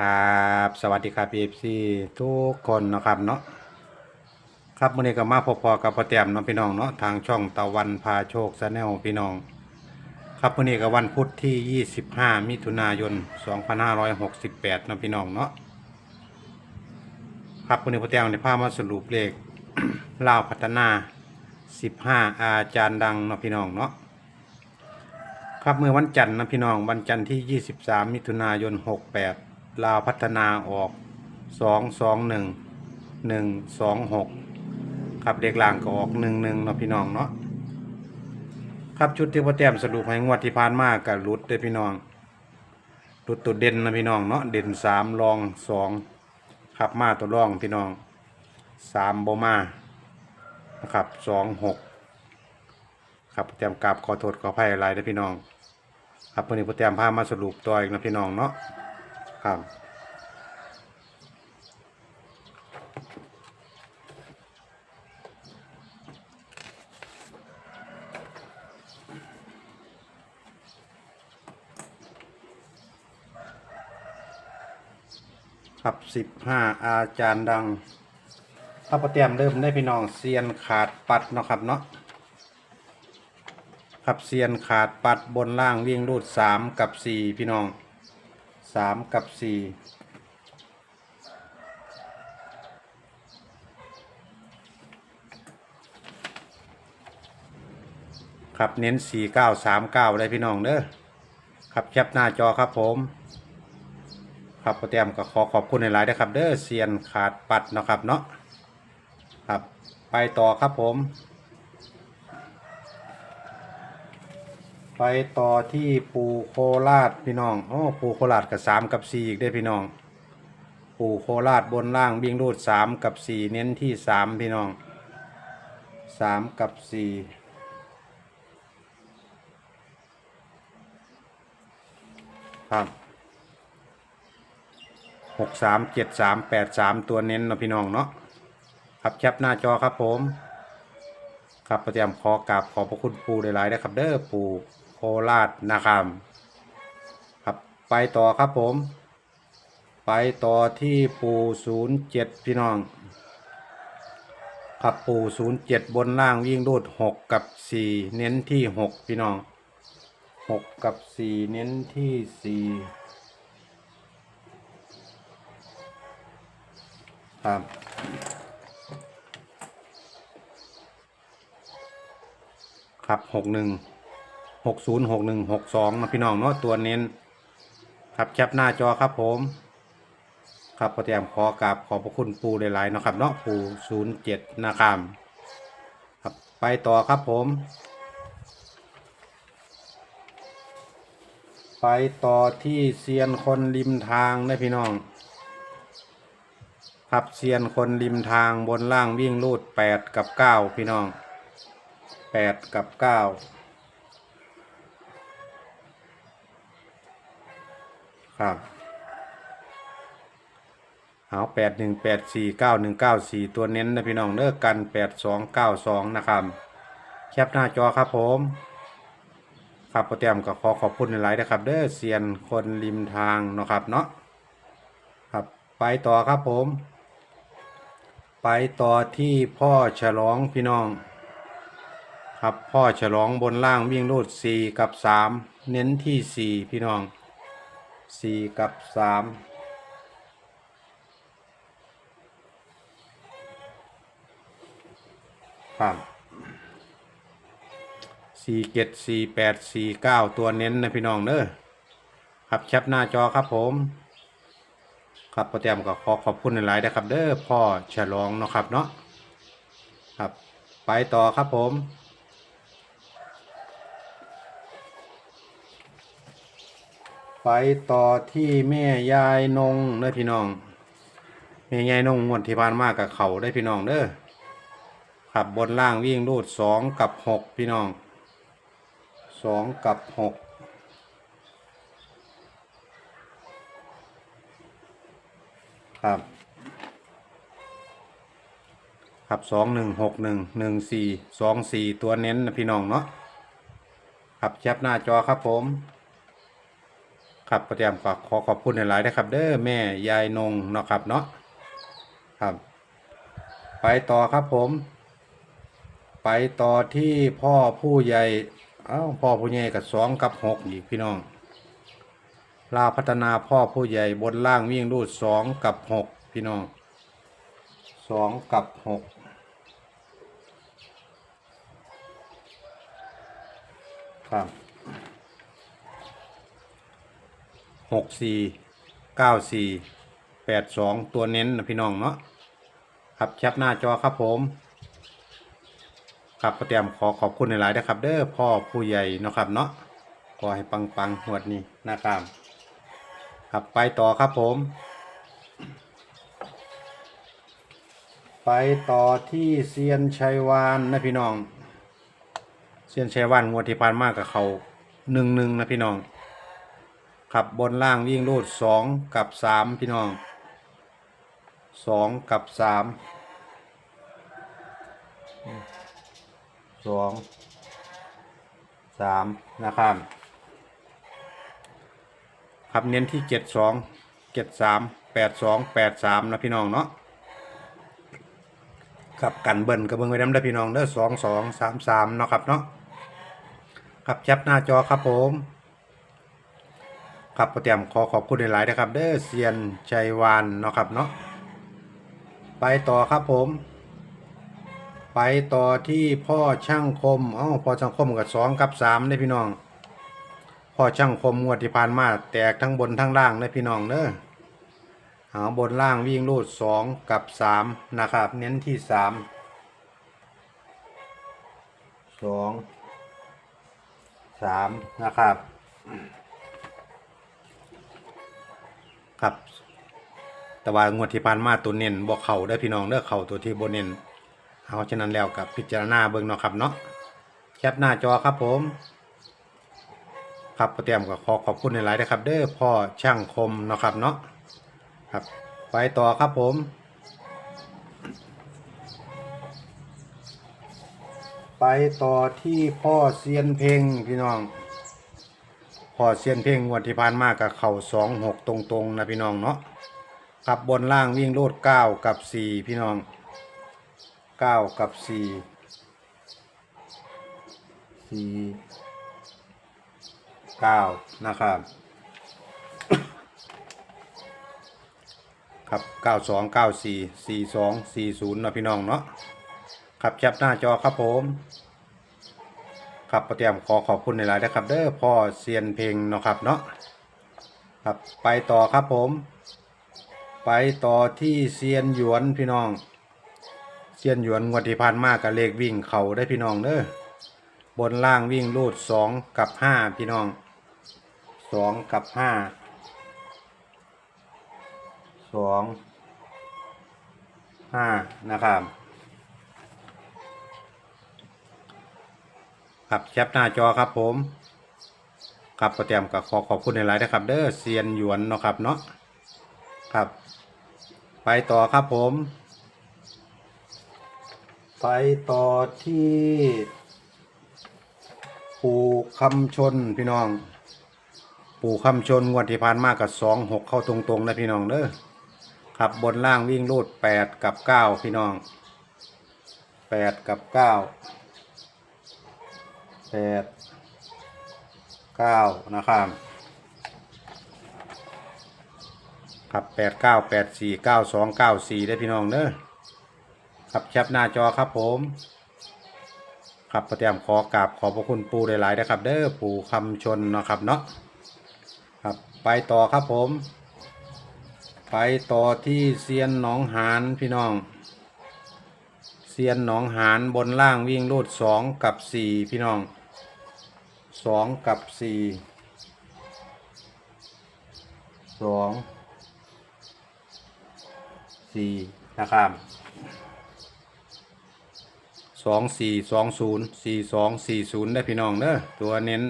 ครับสวัสดีครับเอฟซีทุกคนนะครับเนาะครับวันนี้ก็มาพบพอกับพ่อแต้มเนาะพี่น้องเนาะทางช่องตะวันพาโชคแนลพี่น้อง ครับวันนี้ก็วันพุธที่ 25 มิถุนายน 2568เนาะพี่น้องเนาะครับวันนี้พ่อแต้มได้พมาสรุปเลขลาวพัฒนา 15 อาจารย์ดังเนาะพี่น้องเนาะครับเมื่อวันจันทร์นะพี่น้องวันจันทร์ที่ 23 มิถุนายน 68 ลาวพัฒนาออก 221 126ครับเด็กล่างก็ออก 11เนาะพี่น้องเนาะครับชุดที่พ่อแต้มสรุปให้งวดที่ผ่านมากับรุดเด้พี่น้องรุดตัวเด่นนะพี่น้องเนาะเด่น3รอง2ครับมาตัวรองพี่น้อง3บ่มานะครับ26ครับแกรมกราบขอโทษขออภัยอะไรนะพี่น้อง ครับวันนี้โปรแกรมพามาสรุปตัวอีกนะพี่น้องเนาะ ครับครับสิบห้าอาจารย์ดังครับโปรแกรมเริ่มได้พี่น้องเซียนขาดปัดเนาะครับเนาะครับเซียนขาดปัดบนล่างวิ่งรูดสามกับสี่พี่น้อง สามกับสี่ครับเน้นสี่เก้าสามเก้าได้พี่น้องเด้อครับแคปหน้าจอครับผม ครับโปรแกรมก็ขอขอบคุณในไลน์นะครับ เด้อเซียนขาดปัดเนาะครับเนาะครับ ไปต่อครับผม ไปต่อที่ปูโคราชพี่น้องโอ้ปูโคราชกับสามกับสี่อีกได้พี่น้อง ปูโคราชบนล่างวิ่งรูดสามกับสี่เน้นที่สามพี่น้องสามกับสี่ครับหกสามเจ็ดสามแปดสามตัวเน้นเนาะพี่น้องเนาะครับแคปหน้าจอครับผมครับประจำขอกราบขอบพระคุณปูหลายๆนะครับเด้อปู คราชนะครับครับไปต่อครับผม ไปต่อที่ปูศูนย์เจ็ดพี่น้องครับปูศูนย์เจ็ดบนล่างวิ่งรูดหกกับสี่เน้นที่หกพี่น้องหกกับสี่เน้นที่สี่ครับครับหกหนึ่ง หกศูนย์หกหนึ่งหกสองนะพี่น้องเนาะตัวเน้นครับแคปหน้าจอครับผม ครับประแตมขอกราบขอบพระคุณปูหลายๆเนาะครับเนาะปูศูนย์เจ็ดนะครับครับไปต่อครับผม ไปต่อที่เซียนคนริมทางนะพี่น้องครับเซียนคนริมทางบนล่างวิ่งลูดแปดกับเก้าพี่น้องแปดกับเก้า ครับเอาแปดหนึ่งแปดสี่เก้าหนึ่งเก้าสี่ตัวเน้นนะพี่น้องเลิกกันแปดสองเก้าสองนะครับแคปหน้าจอครับผมครับโปรแกรมก็ขอขอบคุณในไลน์นะครับ เด้อเซียนคนริมทางเนาะครับเนาะครับไปต่อครับผม ไปต่อที่พ่อฉลองพี่น้อง ครับพ่อฉลองบนล่างวิ่งรูดสี่กับสามเน้นที่สี่พี่น้อง สี่กับสามครับสี่เจ็ดสี่แปดสี่เก้าตัวเน้นนะพี่น้องเด้อครับแคปหน้าจอครับผมครับโปรแกรมก็ขอขอบคุณหลายๆนะครับ เด้อพ่อฉลองเนาะครับเนาะครับ ไปต่อครับผม ไปต่อที่แม่ยายนงเด้อพี่น้องแม่ยายนงงวดที่ผ่านมากับเขาได้พี่น้องเด้อขับบนล่างวิ่งรูดสองกับหกพี่น้องสองกับหกครับครับสองหนึ่งหกหนึ่งหนึ่งสี่สองสี่ตัวเน้นนะพี่น้องเนาะครับแคปหน้าจอครับผม ครับประยมขอขอบคุณหลายๆนะครับ เด้อแม่ยายนงเนาะครับเนาะครับ ไปต่อครับผม ไปต่อที่พ่อผู้ใหญ่เอ้าพ่อผู้ใหญ่กับสองกับหกอีกพี่น้อง ลาพัฒนาพ่อผู้ใหญ่บนล่างวิ่งรูดสองกับหกพี่น้องสองกับหกครับ หกสี่เก้าสี่แปดสองตัวเน้นนะพี่น้องเนาะครับแคปหน้าจอครับผมครับก็เตรียมขอขอบคุณในหลายๆนะครับ เด้อพ่อผู้ใหญ่เนาะครับเนาะขอให้ปังปังๆหวดนี้นะครับครับไปต่อครับผม ไปต่อที่เซียนชัยวานนะพี่น้อง เซียนชัยวานงวดที่ผ่านมากกับเขาหนึ่งหนึ่งนะพี่น้อง ขับบนล่างวิ่งรูดสองกับสามพี่น้องสองกับสามสองสามนะครับครับเน้นที่เจ็ดสองเจ็ดสามแปดสองแปดสามนะพี่น้องเนาะครับกันเบิ้ลกระเบื้งไว้น้ำได้พี่น้องเด้อสองสองสามสามเนาะครับเนาะครับแคปหน้าจอครับผม ครับโปรเตรียมขอขอบคุณหลายๆนะครับ เด้อเซียนชัยวานเนาะครับเนาะไปต่อครับผม ไปต่อที่พ่อช่างคมอ๋อพ่อช่างคมกับสองกับสามเด้พี่น้อง พ่อช่างคมงวดที่ผ่านมาแตกทั้งบนทั้งล่างเด้พี่น้องเด้อเอาบนล่างวิ่งรูดสองกับสามนะครับ เน้นที่สามสองสามนะครับ ครับ แต่ว่างวดที่ผ่านมาตัวเน้นบอกเข่าได้พี่น้องเด้อเข่าตัวที่บนเน้นเอาฉะนั้นแล้วกับพิจารณาเบิ่งเนาะครับเนาะแคปหน้าจอครับผม ครับก็เตรียมกับขอขอบคุณในหลายนะครับ เด้อพ่อช่างคมเนาะครับเนาะครับ ไปต่อครับผมไปต่อที่พ่อเซียนเพลงพี่น้อง อเซียนเพลงงวดที่ผ่านมากับเข่าสองหกตรงๆนะพี่น้องเนาะครับบนล่างวิ่งโลดเก้ากับสี่พี่น้องเก้ากับสี่สี่เก้านะครับครับเก้าสองเก้าสี่สี่สองสี่ศูนย์นะพี่น้องเนาะครับแคปหน้าจอครับผม ครับประเตรียมขอขอบคุณในหลายนะครับ เด้อพ่อเซียนเพลงเนาะครับเนาะครับไปต่อครับผม ไปต่อที่เซียนหยวนพี่น้องเซียนหยวนงวดที่ผ่านมากับเลขวิ่งเขาได้พี่น้องเด้อบนล่างวิ่งรูดสองกับห้าพี่น้องสองกับห้าสองห้านะครับ ครับแคปหน้าจอครับผม ครับประเตรียมกับขอขอบคุณในหลายๆนะครับ เด้อเซียนหยวนเนาะครับเนาะครับ ไปต่อครับผม ไปต่อที่ปู่คำชนพี่น้อง ปู่คำชนงวดที่ผ่านมากับสองหกเข้าตรงๆนะพี่น้องเด้อครับบนล่างวิ่งรูดแปดกับเก้าพี่น้องแปดกับเก้า แปดเก้านะครับครับแปดเก้าแปดสี่เก้าสองเก้าสี่ได้พี่น้องเด้อครับแคปหน้าจอครับผมครับประเตรียมขอกราบขอบพระคุณปูหลายๆนะครับ เด้อปูคำชนเนาะครับเนาะครับไปต่อครับผม ไปต่อที่เซียนหนองหานพี่น้องเซียนหนองหานบนล่างวิ่งรูดสองกับสี่พี่น้อง สองกับสี่สองสี่นะครับสองสี่สองศูนย์สี่สองสี่ศูนย์ได้พี่น้องเด้อตัวเน้น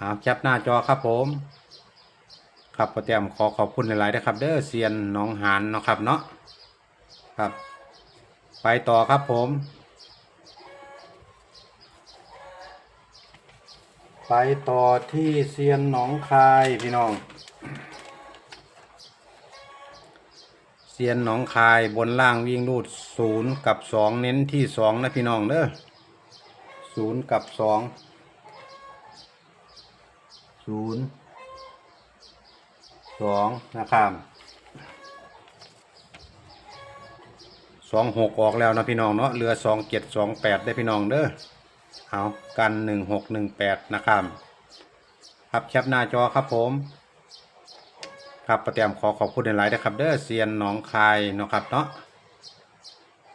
หาแคปหน้าจอครับผมครับประเตรียมขอขอบคุณหลายๆนะครับ เด้อเซียนน้องหานนะครับเนาะครับ ไปต่อครับผม ไปต่อที่เซียนหนองคายพี่น้อง เซียนหนองคายบนล่างวิ่งรูดศูนย์กับสองเน้นที่สองนะพี่น้องเด้อศูนย์กับสองศูนย์สองนะครับสองหกออกแล้วนะพี่น้องเนาะเรือสองเจ็ดสองแปดได้พี่น้องเด้อ เอากันหนึ่งหกหนึ่งแปดนะครับครับแคปหน้าจอครับผม ครับประเตรียมขอขอบคุณในไลน์นะครับ เด้อเซียนหนองคายเนาะครับเนาะ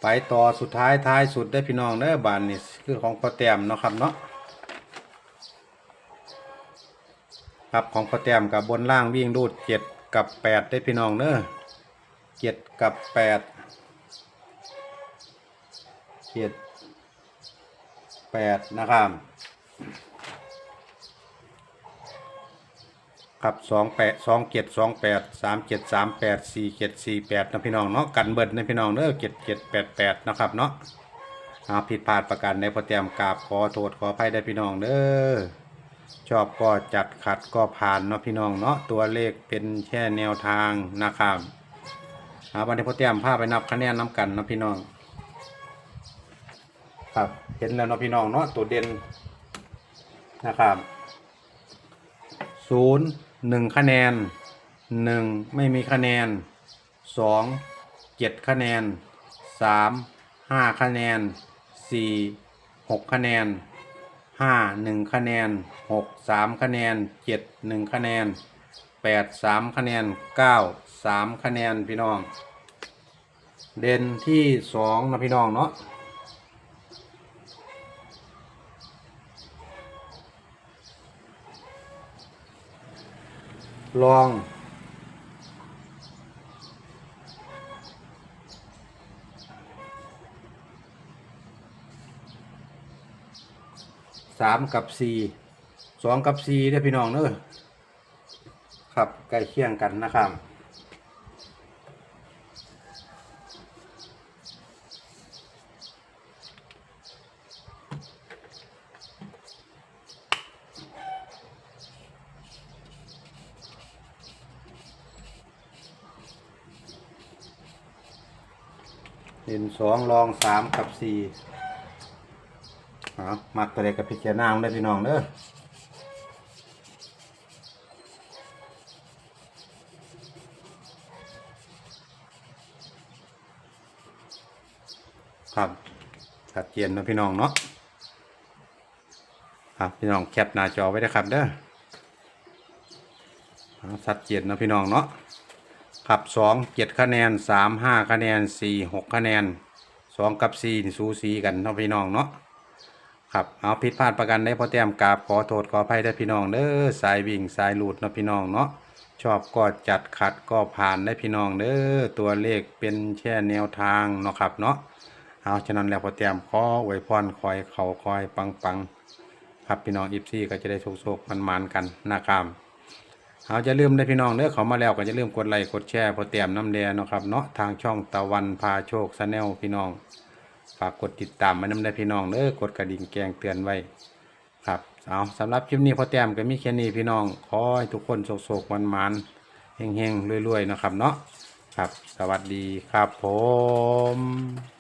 ไปต่อสุดท้ายท้ายสุดได้พี่น้องเด้อบานนี่คือของประเตรียมเนาะครับเนาะครับของประเตรียมกับบนล่างวิ่งรูดเจ็ดกับแปดได้พี่น้องเด้อเจ็ดกับแปดเจ็ด แปดนะครับครับสองแปดสองเจ็ดสองแปดสามเจ็ดสามแปดสี่เจ็ดสี่แปดนะพี่น้องเนาะกันเบิดนะพี่น้องเด้อเจ็ดเจ็ดแปดแปดนะครับเนาะเอาผิดพลาดประการในพอเตรียมกราบขอโทษขออภัยได้พี่น้องเด้อชอบก็จัดขัดก็ผ่านเนาะพี่น้องเนาะตัวเลขเป็นแค่แนวทางนะครับเอาวันนี้พอเตรียมพาไปนับคะแนนน้ำกันเนาะพี่น้อง ครับ เห็นแล้วเนาะพี่น้องเนาะตัวเด่นนะครับศูนย์หนึ่งคะแนนหนึ่งไม่มีคะแนนสองเจ็ดคะแนนสามห้าคะแนนสี่หกคะแนนห้าหนึ่งคะแนนหกสามคะแนนเจ็ดหนึ่งคะแนนแปดสามคะแนนเก้าสามคะแนนพี่น้อง เด่นที่สองนะพี่น้องเนาะ ลอง สามกับสี่สองกับสี่เด้พี่น้องเนอะครับใกล้เคียงกันนะครับ เด่นสองรองสามกับสี่เอามักตัวเด็กกับพิจารณาได้พี่น้องเด้อครับชัดเจนเนาะพี่น้องเนาะครับพี่น้องแคปหน้าจอไว้นะครับเด้อชัดเจนเนาะพี่น้องเนาะ ครับสองเจ็ดคะแนนสามห้าคะแนนสี่หกคะแนนสองกับสี่สูสีกันเนาะพี่น้องเนาะครับเอาผิดพลาดประกันได้พอแต้มกราบขอโทษขออภัยได้พี่น้องเด้อสายวิ่งสายหลุดเนาะพี่น้องเนาะชอบก็จัดขัดก็ผ่านได้พี่น้องเด้อตัวเลขเป็นแค่แนวทางเนาะครับเนาะเอาฉะนั้นแล้วพอแต้มขออวยพรคอยเขาคอยปังปังๆครับพี่น้องอีฟซี่ก็จะได้โชคๆมันๆกันนะครับ เอาจะลืมได้พี่น้องเด้อเขามาแล้วก็จะลืมกดไลค์กดแชร์พอเตรียมน้ำแดงนะครับเนาะทางช่องตะวันพาโชคชาแนลพี่น้องฝากกดติดตามมาน้ำได้พี่น้องเด้อกดกระดิ่งแกงเตือนไว้ครับเอาสำหรับคลิปนี้พอเตรียมก็มีแค่นี้พี่น้องขอให้ทุกคนโศกๆมันๆเฮงๆรวยๆนะครับเนาะครับ สวัสดีครับผม